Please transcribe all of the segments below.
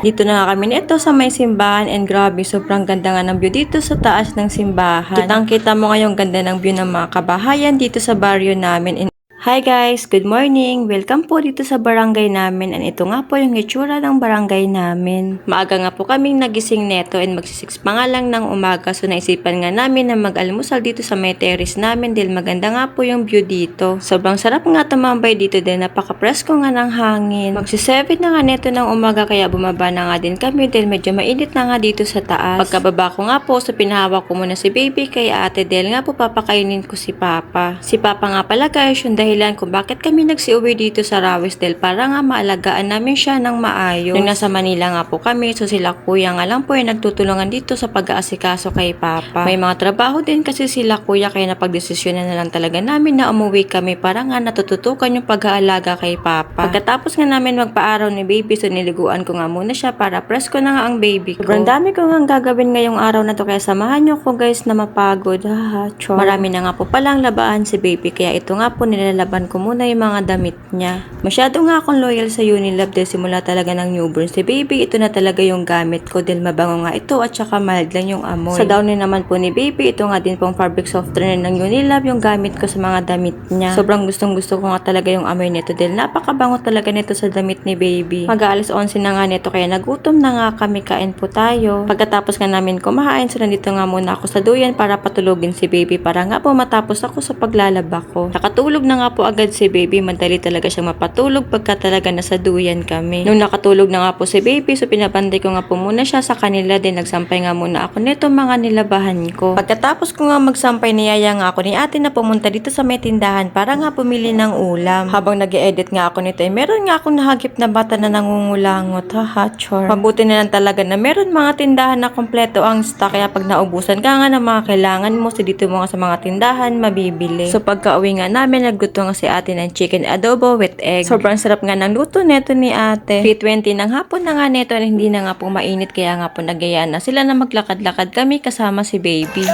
Dito na nga kami nito sa may simbahan and grabe, sobrang ganda nga ng view dito sa taas ng simbahan. Kitang kita mo ngayong ganda ng view ng mga kabahayan dito sa baryo namin. And Hi guys! Good morning! Welcome po dito sa barangay namin and ito nga po yung itsura ng barangay namin. Maaga nga po kaming nagising neto and magsisix pa nga lang ng umaga so naisipan nga namin na mag-almusal dito sa may terrace namin dahil maganda nga po yung view dito. Sobrang sarap nga tumambay dito din napaka-presko nga ng hangin. Magsi-7 na nga neto ng umaga kaya bumaba na nga din kami dahil medyo mainit na nga dito sa taas. Pagkababa ko nga po so pinahawak ko muna si baby kaya ate Del nga po papakainin ko si Papa. Si Papa nga pala guys yung dahilan kung bakit kami nagsiuwi dito sa Rawesdel para nga maalagaan namin siya ng maayos. Nung nasa Manila nga po kami, so sila kuya nga lang po ay nagtutulungan dito sa pag-aasikaso kay Papa. May mga trabaho din kasi sila kuya kaya napagdesisyonan na lang talaga namin na umuwi kami para nga natututukan yung pag-aalaga kay Papa. Pagkatapos nga namin magpa-araw ni baby, so niliguan ko nga muna siya para presko na nga ang baby ko. Sobrang dami ko nga gagawin ngayong araw na to kaya samahan nyo ko guys na mapagod. Haha. Marami na nga po palang labaan si baby kaya ito nga po nilalaban ko muna yung mga damit niya. Masyado nga akong loyal sa Unilab dahil simula talaga ng newborn si baby. Ito na talaga yung gamit ko dahil mabango nga ito at saka mild lang yung amoy. Sa downy naman po ni baby, ito nga din pong fabric softener ng Unilab yung gamit ko sa mga damit niya. Sobrang gustong gusto ko nga talaga yung amoy nito dahil napakabango talaga nito sa damit ni baby. Mag-aalas 11 na nga nito kaya nagutom na nga kami kain po tayo. Pagkatapos nga namin kumain, so nandito nga muna ako sa duyan para patulogin si baby para nga po matapos ako sa paglalaba ko. Nakatulog na nga po agad si baby, madali talaga siyang mapatulog pagka talaga nasa duyan kami. Nung nakatulog na nga po si baby, so pinabanday ko nga po muna siya sa kanila din nagsampay nga muna ako nito mga nilabahan ko. Pagkatapos ko nga magsampay niyaya nga ako ni ate na pumunta dito sa may tindahan para nga pumili ng ulam. Habang nag edit nga ako nito, eh, meron nga akong nahagip na bata na nangungulangot. Haha, chor. Mabuti na lang talaga na meron mga tindahan na kompleto ang stock kaya pag naubusan ka nga ng mga kailangan mo, so dito mo nga sa mga tindahan mabibili. So pagka uwi nga namin, nagluto nga si ate ng chicken adobo with egg. Sobrang sarap nga ng luto neto ni ate. 3.20 ng hapon na nga neto na hindi na nga po mainit kaya nga po nagayaan na sila na maglakad-lakad kami kasama si baby.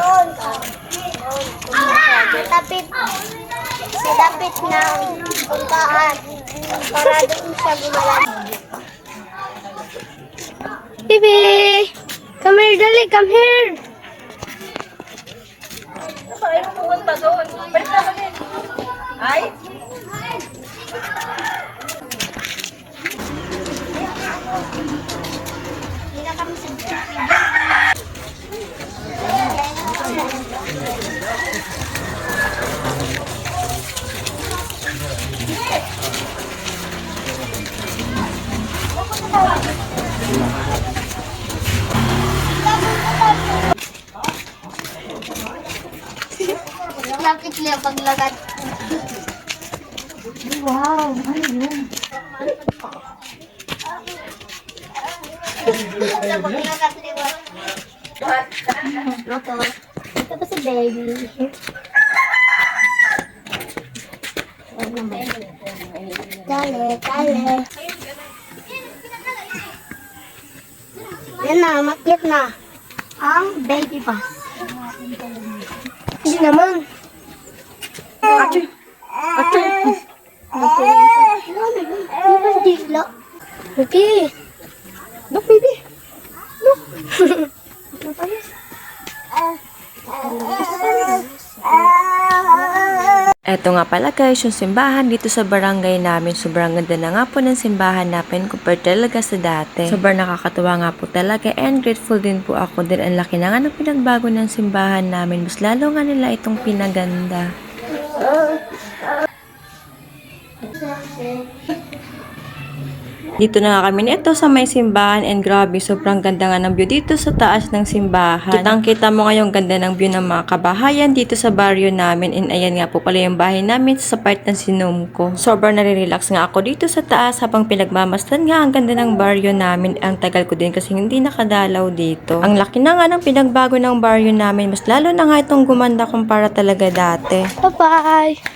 Dapit, si dapit ng puntaan para doon siya gumalan. Bibi! Come here, dali, come here! Lapit liya paglagad. Wow, ano yun? Sa paglagad liwa. Ito. Ito pa si baby. Dale, dale. Yan na, makit na. Ang baby bus. Hindi naman. Ate. Ate. Ate. Hindi ba Okay. Look, baby. Look. Eto nga pala guys, yung simbahan dito sa barangay namin. Sobrang ganda na nga po ng simbahan namin compared talaga sa dati. Sobrang nakakatuwa nga po talaga and grateful din po ako din ang laki na nga ng pinagbago ng simbahan namin. Mas lalo nga nila itong pinaganda. Dito na nga kami nito sa may simbahan and grabe, sobrang ganda nga ng view dito sa taas ng simbahan. Kitang kita mo nga yung ganda ng view ng mga kabahayan dito sa baryo namin and ayan nga po pala yung bahay namin sa part ng sinum ko. Sobrang nare-relax nga ako dito sa taas habang pinagmamastan nga ang ganda ng baryo namin. Ang tagal ko din kasi hindi nakadalaw dito. Ang laki na nga ng pinagbago ng baryo namin, mas lalo na nga itong gumanda kumpara talaga dati. Bye-bye.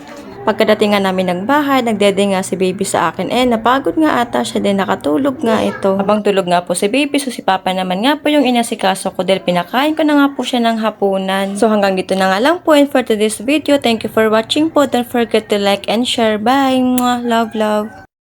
Pagkadating nga namin ng bahay, nagdede nga si baby sa akin. Eh, napagod nga ata siya din, nakatulog nga ito. Habang tulog nga po si baby, so si papa naman nga po yung inasikaso ko dahil pinakain ko na nga po siya ng hapunan. So hanggang dito na nga lang po and for today's video, thank you for watching po. Don't forget to like and share. Bye! Mwah! Love, love!